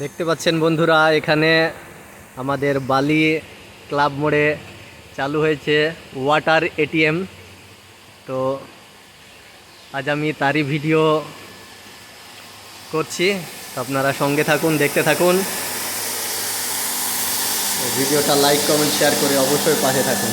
দেখতে পাচ্ছেন বন্ধুরা, এখানে আমাদের বালি ক্লাব মোড়ে চালু হয়েছে ওয়াটার এটিএম। তো আজ আমি তারই ভিডিও করছি আপনারা সঙ্গে থাকুন, দেখতে থাকুন। ভিডিওটা লাইক কমেন্ট শেয়ার করে অবশ্যই পাশে থাকুন।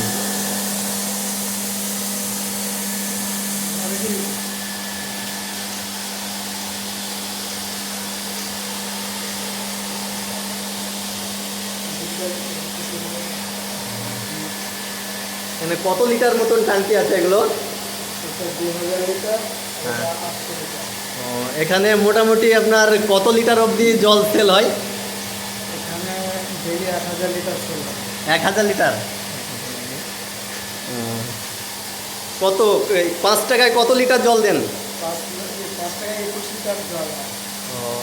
এখানে কত লিটার মতন ট্যাঙ্কি আছে এগুলো? হ্যাঁ। ও, এখানে মোটামুটি আপনার কত লিটার অবধি জল সেল হয়? এখানে এক হাজার লিটার সেল হয়। এক হাজার লিটার? কত এই পাঁচ টাকায় কত লিটার জল দেন? পাঁচ টাকায় একুশ লিটার জল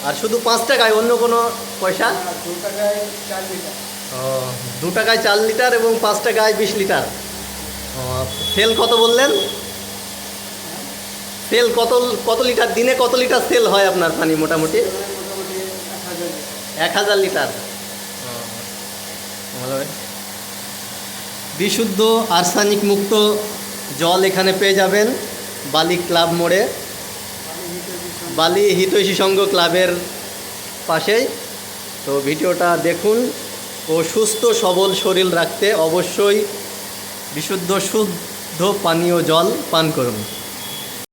আর শুধু পাঁচ টাকায় অন্য কোনো পয়সা? দু টাকায় চার লিটার। ও, দু টাকায় চার লিটার এবং পাঁচ টাকায় বিশ লিটার। ও, সেল কত বললেন? সেল কত কত লিটার দিনে কত লিটার সেল হয় আপনার পানি মোটামুটি? এক হাজার লিটার। বিশুদ্ধ আর্সানিক মুক্ত জল এখানে পেয়ে যাবেন বালি ক্লাব মোড়ে। বালি হিতৈষী সংঘ ক্লাবের পাশেই। তো ভিডিওটা দেখুন ও সুস্থ সবল শরীর রাখতে অবশ্যই বিশুদ্ধ, শুদ্ধ পানীয় জল পান করুন।